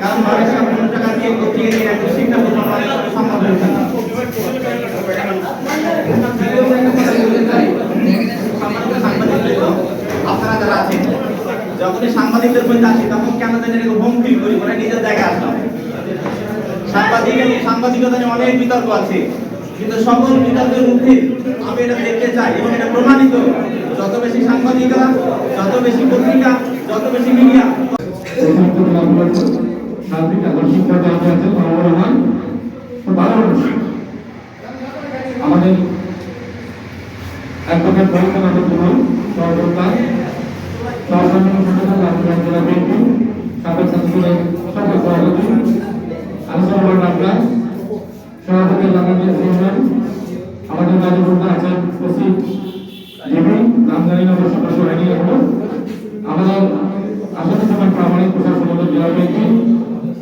কারণ মানুষের মনোযোগাকে গতিয়ে নিয়ে একটি সিদ্ধান্ত প্রমাণের সম্ভব হয়েছে আপনারা যারা আছেন সাংবাদিকদের মধ্যে আসি তখন কেন জানি এরকম হোম ফিল করি মানে নিজের জায়গায় আসলাম সাংবাদিক এবং অনেক বিতর্ক আছে কিন্তু সকল বিতর্কের মধ্যে আমি এটা দেখতে চাই এবং এটা প্রমাণিত যত বেশি সাংবাদিকরা, যত বেশি পত্রিকা, যত বেশি মিডিয়া সার্বিক আমার মনে হয় ভালো আমাদের অ্যাডভোকেট আমাদের জন্য সহযোগিতা সহসংগঠন সংগঠন রাজধানী জেলা বিএনপি সাবেক ছাত্রদের সকল আমাদের গাজীপুর আছেন ওসি জিবি নাম জানি না বসে হয়নি এখনও আমাদের আসলে সময় প্রামাণিক প্রশাসন জেলা বিএনপি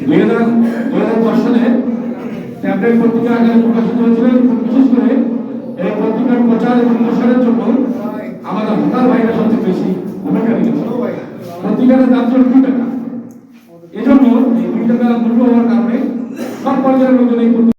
দুই হাজার দুই হাজার দশ সালে ট্যাবলেট পত্রিকা আকারে প্রকাশিত হয়েছিল বিশেষ করে এই পত্রিকার প্রচার এবং প্রসারের জন্য আমাদের হতার ভাইরা সবচেয়ে বেশি ভূমিকা রেখেছে পত্রিকার দাম ছিল দুই টাকা। এজন্য এই দুই টাকা মূল্য হওয়ার কারণে সব পর্যায়ের লোকজন এই